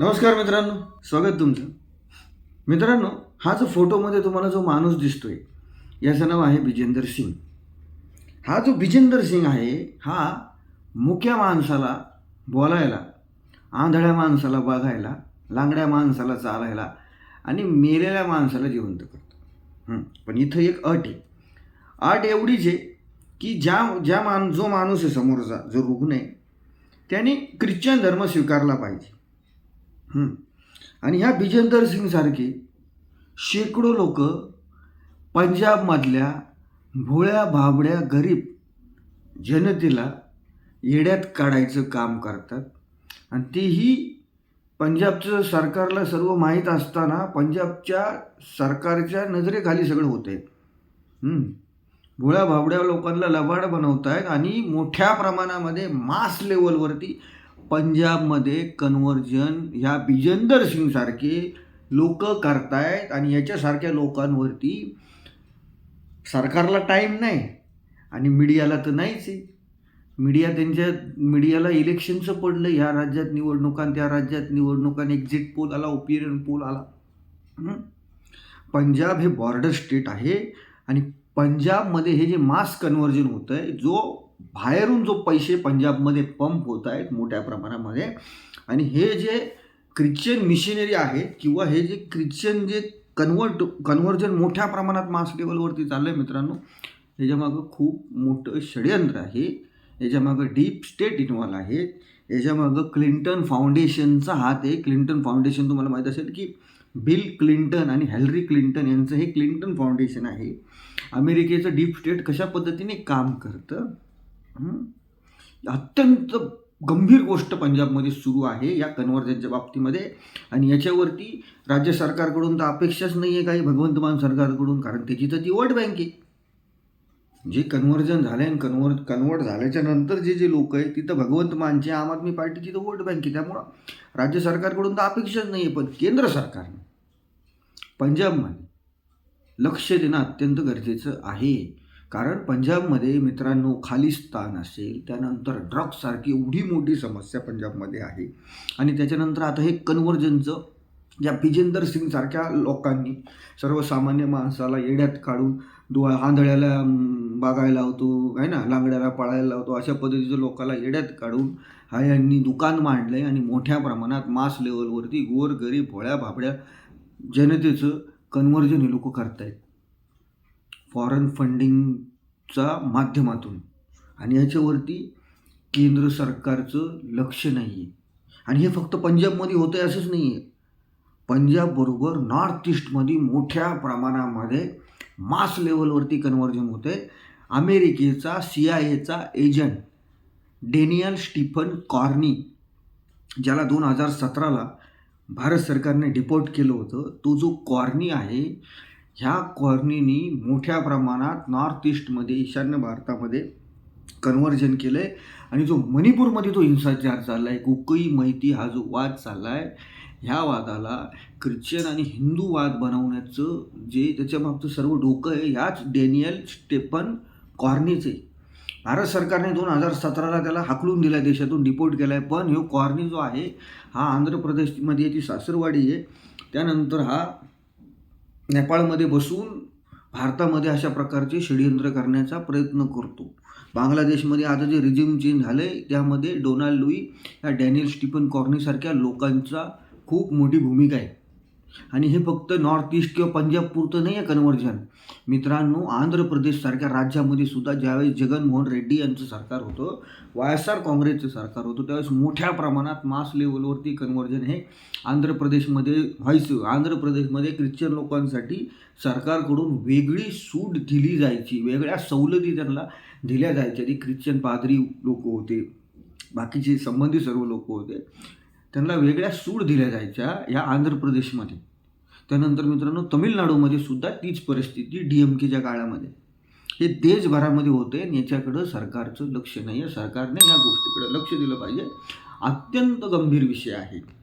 नमस्कार मित्रांनो स्वागत तुमचं. मित्रांनो हा जो फोटोमध्ये तुम्हाला जो माणूस दिसतोय याचं नाव आहे बिजेंदर सिंग. हा जो विजेंदर सिंग आहे हा मुक्या माणसाला बोलायला आंधळ्या माणसाला बघायला लांगड्या माणसाला चालायला आणि मेलेल्या माणसाला जिवंत करतो. पण इथं एक अट आहे. अट एवढीच आहे की ज्या ज्या मान जो माणूस आहे समोरचा जो रुग्ण आहे त्याने ख्रिश्चन धर्म स्वीकारला पाहिजे. आणि ह्या बिजेंदर सिंगसारखे शेकडो लोक पंजाबमधल्या भोळ्या भाबड्या गरीब जनतेला येड्यात काढायचं काम करतात. आणि तेही पंजाबचं सरकारला सर्व माहीत असताना पंजाबच्या सरकारच्या नजरेखाली सगळं होतं आहे भोळ्या भाबड्या लोकांना लबाड बनवत आहेत आणि मोठ्या प्रमाणामध्ये मास लेवलवरती पंजाबमध्ये कन्व्हर्जन ह्या बिजेंदर सिंगसारखे लोक करतायत आणि याच्यासारख्या लोकांवरती सरकारला टाईम नाही आणि मीडियाला तर नाहीच आहे. मीडिया त्यांच्या मीडियाला इलेक्शनचं पडलं ह्या राज्यात निवडणुका त्या राज्यात निवडणुका एक्झिट पोल आला ओपिनियन पोल आला. पंजाब हे बॉर्डर स्टेट आहे आणि पंजाबमध्ये हे जे मास कन्व्हर्जन होतं आहे जो बाहेरून जो पैसे पंजाबमध्ये पंप होत आहेत मोठ्या प्रमाणामध्ये आणि हे जे ख्रिश्चन मिशनरी आहेत किंवा हे जे ख्रिश्चन जे कन्वर्ट कन्व्हर्जन मोठ्या प्रमाणात मास लेवलवरती चाललं आहे मित्रांनो याच्यामागं खूप मोठं षडयंत्र आहे. याच्यामागं डीप स्टेट इन्व्हॉल्व आहे. याच्यामागं क्लिंटन फाउंडेशनचा हात आहे. क्लिंटन फाउंडेशन तुम्हाला माहीत असेल की बिल क्लिंटन आणि हॅलरी क्लिंटन यांचं हे क्लिंटन फाउंडेशन आहे. अमेरिकेचं डीप स्टेट कशा पद्धतीने काम करतं? अत्यंत गंभीर गोष्ट पंजाबमध्ये सुरू आहे या कन्व्हर्जनच्या बाबतीमध्ये. आणि याच्यावरती राज्य सरकारकडून तर अपेक्षाच नाही आहे काही भगवंतमान सरकारकडून कारण त्याची तर ती वोट बँक आहे. जे कन्व्हर्जन झालं आणि कन्व्हर्ट कन्वर्ट झाल्याच्यानंतर जे जे लोक आहेत तिथं भगवंत मानचे आम आदमी पार्टीची तर वोट बँक आहे. त्यामुळं राज्य सरकारकडून तर अपेक्षाच नाही आहे पण केंद्र सरकारने पंजाबमध्ये लक्ष देणं अत्यंत गरजेचं आहे. कारण पंजाबमध्ये मित्रांनो खालिस्तान असेल त्यानंतर ड्रग्ससारखी एवढी मोठी समस्या पंजाबमध्ये आहे. आणि त्याच्यानंतर आता हे कन्व्हर्जनचं या बिजेंदर सिंगसारख्या लोकांनी सर्वसामान्य माणसाला येड्यात काढून डोळा आंधळ्याला बागायला बघायला आहे ना लांगड्याला पळायला लावतो अशा पद्धतीचं लोकाला येड्यात काढून हा यांनी दुकान मांडलं आहे आणि मोठ्या प्रमाणात मास लेवलवरती गोर गरीब भोळ्या भाबड्या जनतेचं कन्व्हर्जन हे लोक करतायत. फॉरेन फंडिंगचा माध्यमातून. आणि याच्यावरती केंद्र सरकारचं लक्ष नाही आहे आणि हे फक्त पंजाबमध्ये होतं आहे असंच नाही आहे पंजाबबरोबर नॉर्थ ईस्टमध्ये मोठ्या प्रमाणामध्ये मास लेवलवरती कन्व्हर्जन होते अमेरिकेचा सी आय एचा एजंट डेनियल स्टीफन कॉर्नी ज्याला दोन हजार सतराला भारत सरकारने डिपोर्ट केलं होतं तो जो कॉर्नी आहे ह्या कॉर्नीनी मोठ्या प्रमाणात नॉर्थ ईस्टमध्ये ईशान्य भारतामध्ये कन्व्हर्जन केलं आहे आणि जो मणिपूरमध्ये जो हिंसाचार चालला आहे कुकई माहिती हा जो वाद चालला आहे ह्या वादाला ख्रिश्चन आणि हिंदू वाद बनवण्याचं जे त्याच्यामागचं सर्व डोकं आहे ह्याच डेनियल स्टेपन कॉर्नीचे भारत सरकारने दोन हजार सतराला त्याला हाकलून दिला देशातून डिपोर्ट केला आहे पण ह्यो कॉर्नी जो आहे हा आंध्र प्रदेशमध्ये याची सासरवाडी आहे. त्यानंतर हा नेपाळमध्ये बसून भारतामध्ये अशा प्रकारचे षडयंत्र करण्याचा प्रयत्न करतो. बांगलादेशमध्ये आता जे रिझ्यूम चेंज झालं आहे त्यामध्ये डोनाल्ड लुई या डॅनियल स्टीफन कॉर्नीसारख्या लोकांचा खूप मोठी भूमिका आहे. आणि हे फक्त नॉर्थ ईस्ट किंवा पंजाब पुरतं नाही आहे कन्व्हर्जन मित्रांनो आंध्र प्रदेशसारख्या राज्यामध्ये सुद्धा ज्यावेळेस जगनमोहन रेड्डी यांचं सरकार होतं वाय एस आर काँग्रेसचं सरकार होतं त्यावेळेस मोठ्या प्रमाणात मास लेवलवरती कन्व्हर्जन हे आंध्र प्रदेशमध्ये व्हायचं. आंध्र प्रदेशमध्ये ख्रिश्चन लोकांसाठी सरकारकडून वेगळी सूट दिली जायची वेगळ्या सवलती त्यांना दिल्या जायच्या. ती ख्रिश्चन पादरी लोक होते बाकीचे संबंधित सर्व लोक होते. त्यांना वेगळ्या सूड दिल्या जायच्या या आंध्र प्रदेशमध्ये. त्यानंतर मित्रांनो तमिळनाडूमध्ये सुद्धा तीच परिस्थिती डी एम केच्या काळामध्ये. हे देशभरामध्ये होते आणि याच्याकडं सरकारचं लक्ष नाही आहे सरकारने या गोष्टीकडे लक्ष दिलं पाहिजे. अत्यंत गंभीर विषय आहे.